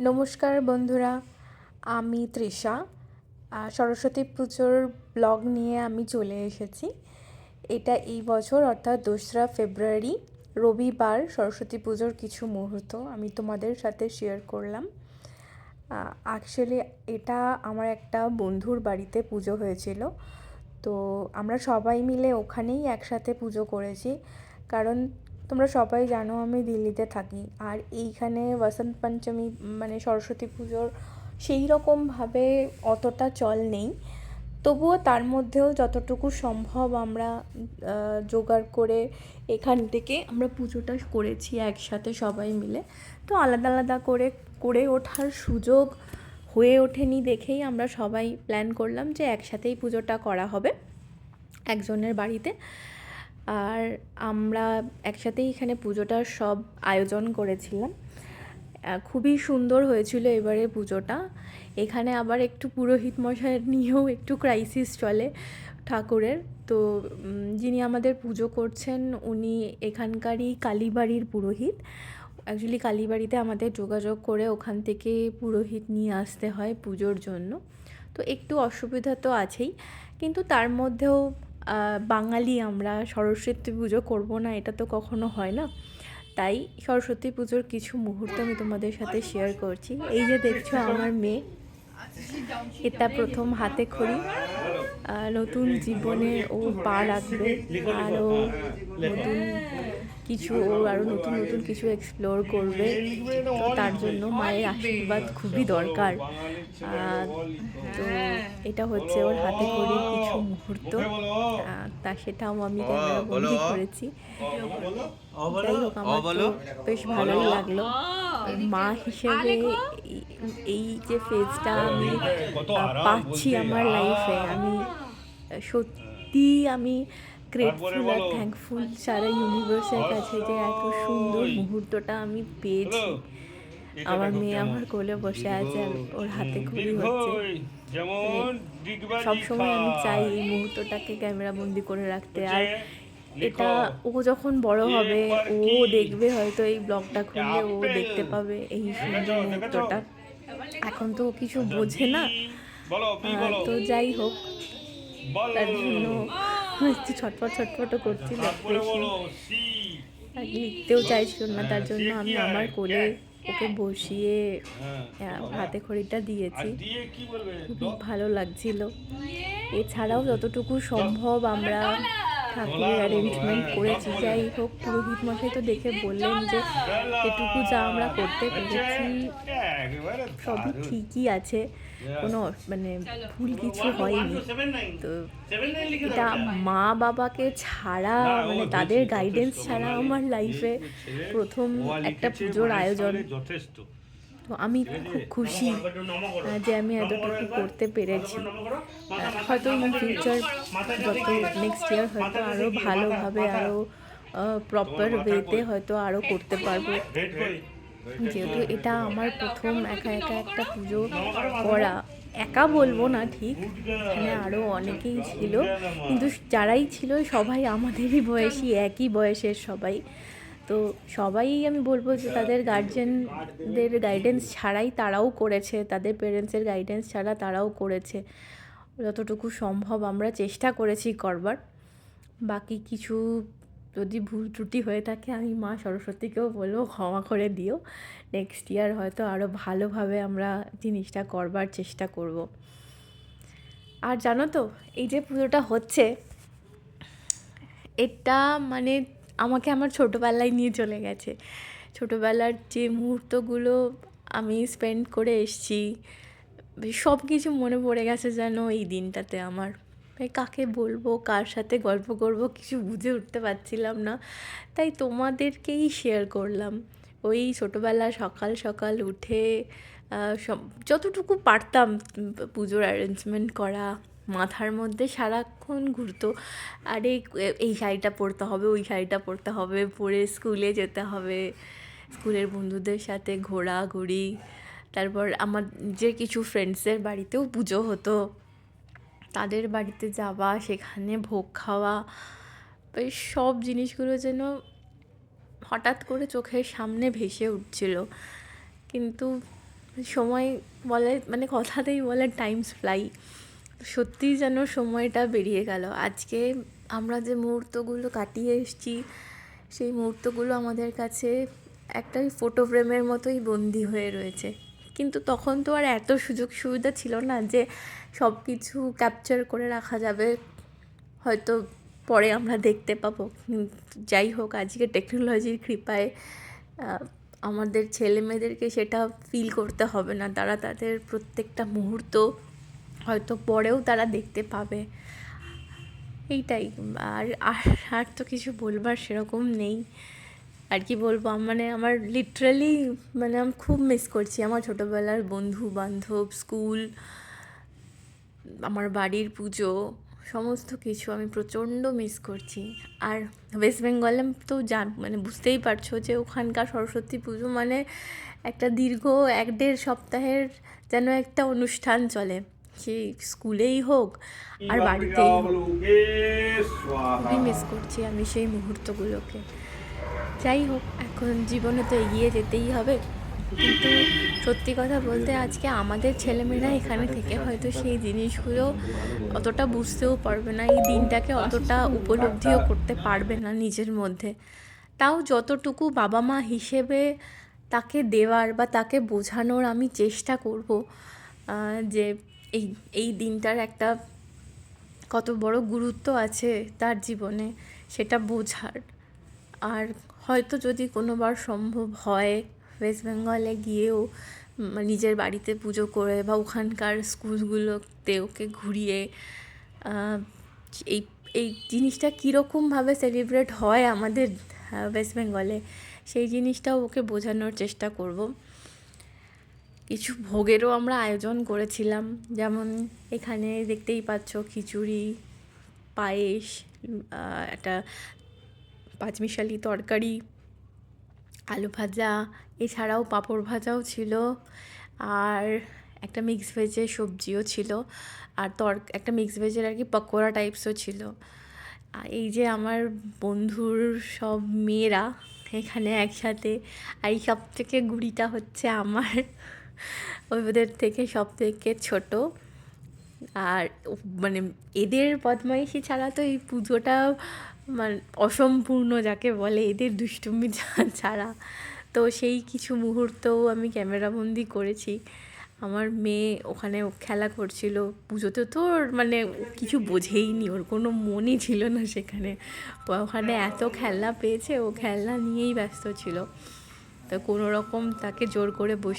নমস্কার বন্ধুরা, আমি তৃষা। সরস্বতী পুজোর ব্লগ নিয়ে আমি চলে এসেছি। এটা এই বছর, অর্থাৎ দোসরা ফেব্রুয়ারি, রবিবার সরস্বতী পুজোর কিছু মুহূর্ত আমি তোমাদের সাথে শেয়ার করলাম। অ্যাকচুয়ালি এটা আমার একটা বন্ধুর বাড়িতে পুজো হয়েছিল। তো আমরা সবাই মিলে ওখানেই একসাথে পুজো করেছি। কারণ তোমরা সবাই জানো আমি দিল্লিতে থাকি। আর এইখানে বসন্ত পঞ্চমী মানে সরস্বতী পুজোর সেই রকমভাবে অতটা চল নেই। তবুও তার মধ্যেও যতটুকু সম্ভব আমরা জোগাড় করে এখান থেকে আমরা পুজোটা করেছি একসাথে সবাই মিলে। তো আলাদা আলাদা করে করে ওঠার সুযোগ হয়ে ওঠেনি দেখেই আমরা সবাই প্ল্যান করলাম যে একসাথেই পুজোটা করা হবে একজনের বাড়িতে। আর আমরা একসাথেই এখানে পুজোটার সব আয়োজন করেছিলাম। খুবই সুন্দর হয়েছিল এবারে পুজোটা। এখানে আবার একটু পুরোহিত মশাই নিয়েও একটু ক্রাইসিস চলে ঠাকুরের। তো যিনি আমাদের পুজো করছেন উনি এখানকারই কালীবাড়ির পুরোহিত। অ্যাকচুয়ালি কালীবাড়িতে আমাদের যোগাযোগ করে ওখান থেকে পুরোহিত নিয়ে আসতে হয় পুজোর জন্য। তো একটু অসুবিধা তো আছেই। কিন্তু তার মধ্যেও বাঙালি আমরা সরস্বতী পুজো করব না, এটা তো কখনো হয় না। তাই সরস্বতী পুজোর কিছু মুহূর্ত আমি তোমাদের সাথে শেয়ার করছি। এই যে দেখছ আমার মেয়ে এটা প্রথম হাতে খড়ি। নতুন জীবনে ও পা রাখবে। আরও নতুন কিছু ও আরও নতুন নতুন কিছু এক্সপ্লোর করবে। তার জন্য মায়ের আশীর্বাদ খুবই দরকার। তো এটা হচ্ছে ওর হাতে করে কিছু মুহূর্ত। তা সেটাও আমি ক্যামেরা করেছি। যাই হোক আমার তো বেশ ভালোই লাগল। মা হিসেবে এই যে ফেজটা আমি পাচ্ছি আমার লাইফে আমি সত্যি আমি গ্রেটফুল আর থ্যাঙ্কফুল সারা ইউনিভার্সের কাছে যে এত সুন্দর মুহূর্তটা আমি পেয়েছি। আমার মেয়ে আমার কোলে বসে আছে আর ওর হাতে খুবই হচ্ছে। সবসময় আমি চাই এই মুহূর্তটাকে ক্যামেরা বন্দি করে রাখতে। আর এটা ও যখন বড় হবে ও দেখবে হয়তো এই ব্লগটা খুললে ও দেখতে পাবে এই সুন্দর মুহূর্তটা। এখন তো কিছু বোঝে না। তো যাই হোক তার জন্য একটু ছটফট ছটফটও করছিল লিখতেও চাইছিল না তার জন্য আমি আমার কোলে ওকে বসিয়ে হাতে খড়িটা দিয়েছি। খুবই ভালো লাগছিল। এছাড়াও যতটুকু সম্ভব আমরা ঠাকুরের অ্যারেঞ্জমেন্ট করেছি। যাই হোক, পুরোহিত মশাই তো দেখে বললেন যে এটুকু যা আমরা করতে পেরেছি, সবই ঠিকই আছে। কোনো মানে ভুল কিছু হয়নি। তো এটা মা বাবাকে ছাড়া মানে তাদের গাইডেন্স ছাড়া আমার লাইফে প্রথম একটা পুজোর আয়োজন তো আমি খুব খুশি যে আমি এতটুকু করতে পেরেছি। হয়তো ইন ফিউচার যত নেক্সট ইয়ার হয়তো আরও ভালোভাবে আরও প্রপার ওয়েতে হয়তো আরও করতে পারব। যেহেতু এটা আমার প্রথম একা একা একটা পুজো করা, একা বলব না ঠিক, এখানে আরও অনেকেই ছিল। কিন্তু যারাই ছিল, সবাই আমাদেরই বয়সী, একই বয়সের সবাই। তো সবাই আমি বলব যে তাদের গার্জেনদের গাইডেন্স ছাড়াই তারাও করেছে, তাদের পেরেন্টসের গাইডেন্স ছাড়া তারাও করেছে। যতটুকু সম্ভব আমরা চেষ্টা করেছি করবার। বাকি কিছু যদি ভুল ত্রুটি হয়ে থাকে, আমি মা সরস্বতীকেও বলব ক্ষমা করে দিও। নেক্সট ইয়ার হয়তো আরও ভালোভাবে আমরা জিনিসটা করবার চেষ্টা করব। আর জানো তো, এই যে পুজোটা হচ্ছে, এটা মানে আমাকে আমার ছোটোবেলায় নিয়ে চলে গেছে। ছোটোবেলার যে মুহূর্তগুলো আমি স্পেন্ড করে এসছি সব কিছু মনে পড়ে গেছে যেন এই দিনটাতে আমার। কাকে বলব, কার সাথে গল্প করব কিছু বুঝে উঠতে পারছিলাম না। তাই তোমাদেরকেই শেয়ার করলাম। ওই ছোটোবেলা সকাল সকাল উঠে সব, যতটুকু পারতাম পুজোর অ্যারেঞ্জমেন্ট করা মাথার মধ্যে সারাক্ষণ ঘুরতো। আরে, এই শাড়িটা পরতে হবে, ওই শাড়িটা পরতে হবে, পরে স্কুলে যেতে হবে। স্কুলের বন্ধুদের সাথে ঘোরাঘুরি। তারপর আমার যে কিছু ফ্রেন্ডসের বাড়িতেও পুজো হতো। তাদের বাড়িতে যাওয়া, সেখানে ভোগ খাওয়া সব জিনিসগুলো যেন হঠাৎ করে চোখের সামনে ভেসে উঠছিল। কিন্তু সময় বলে মানে কথাতেই বলে টাইমস ফ্লাই সত্যিই যেন সময়টা বেরিয়ে গেল। আজকে আমরা যে মুহূর্তগুলো কাটিয়ে এসেছি, সেই মুহূর্তগুলো আমাদের কাছে একটা ফটো ফ্রেমের মতোই বন্দি হয়ে রয়েছে। কিন্তু তখন তো আর এত সুযোগ সুবিধা ছিল না যে সব কিছু ক্যাপচার করে রাখা যাবে। হয়তো পরে আমরা দেখতে পাবো। যাই হোক, আজকে টেকনোলজির কৃপায় আমাদের ছেলে মেয়েদেরকে সেটা ফিল করতে হবে না। তারা তাদের প্রত্যেকটা মুহূর্ত হয়তো পরেও তারা দেখতে পাবে। এইটাই। আর আর তো কিছু বলবার সেরকম নেই। আর কি বলব মানে আমার লিটারালি মানে আমি খুব মিস করছি। আমার ছোটোবেলার বন্ধু বান্ধব স্কুল আমার বাড়ির পুজো, সমস্ত কিছু আমি প্রচণ্ড মিস করছি। আর ওয়েস্ট বেঙ্গলে তো জান মানে বুঝতেই পারছ যে ওখানকার সরস্বতী পুজো মানে একটা দীর্ঘ এক দেড় সপ্তাহের যেন একটা অনুষ্ঠান চলে। সেই স্কুলেই হোক আর বাড়িতেই হোক খুবই মিস করছি আমি সেই মুহূর্তগুলোকে। যাই হোক এখন জীবনে তো এগিয়ে যেতেই হবে। কিন্তু সত্যি কথা বলতে আজকে আমাদের ছেলেমেয়েরা এখানে থেকে হয়তো সেই জিনিসগুলো অতটা বুঝতেও পারবে না এই দিনটাকে অতটা উপলব্ধিও করতে পারবে না নিজের মধ্যে। তাও যতটুকু বাবা মা হিসেবে তাকে দেওয়ার বা তাকে বোঝানোর আমি চেষ্টা করব যে এই এই দিনটার একটা কত বড় গুরুত্ব আছে তার জীবনে, সেটা বোঝার। আর হয়তো যদি কোনোবার সম্ভব হয়, ওয়েস্ট বেঙ্গলে গিয়েও নিজের বাড়িতে পুজো করে বা ওখানকার স্কুলগুলোতে ওকে ঘুরিয়ে এই এই জিনিসটা কীরকমভাবে সেলিব্রেট হয় আমাদের ওয়েস্ট বেঙ্গলে, সেই জিনিসটাও ওকে বোঝানোর চেষ্টা করব। কিছু ভোগেরও আমরা আয়োজন করেছিলাম। যেমন এখানে দেখতেই পাচ্ছ খিচুড়ি, পায়েস একটা পাঁচমিশালি তরকারি, আলু ভাজা, এছাড়াও পাঁপড় ভাজাও ছিল। আর একটা মিক্স ভেজের সবজিও ছিল। আর তর, একটা মিক্স ভেজের আর কি পকোড়া টাইপসও ছিল। এই যে আমার বন্ধুর সব মেয়েরা এখানে একসাথে, আর এই সব থেকে গুড়িটা হচ্ছে আমার। ওদের থেকে সব থেকে ছোটো। আর মানে এদের বদমাইশি ছাড়া তো এই পুজোটা মানে অসম্পূর্ণ যাকে বলে, এদের দুষ্টুমি ছাড়া। তো সেই কিছু মুহূর্তও আমি ক্যামেরাবন্দি করেছি। আমার মেয়ে ওখানে খেলা করছিল। পুজোতে তো ওর মানে কিছু বোঝেইনি, ওর কোনো মনই ছিল না সেখানে। ওখানে এত খেলনা পেয়েছে, ও খেলনা নিয়েই ব্যস্ত ছিল। তো কোনো রকম তাকে জোর করে বসে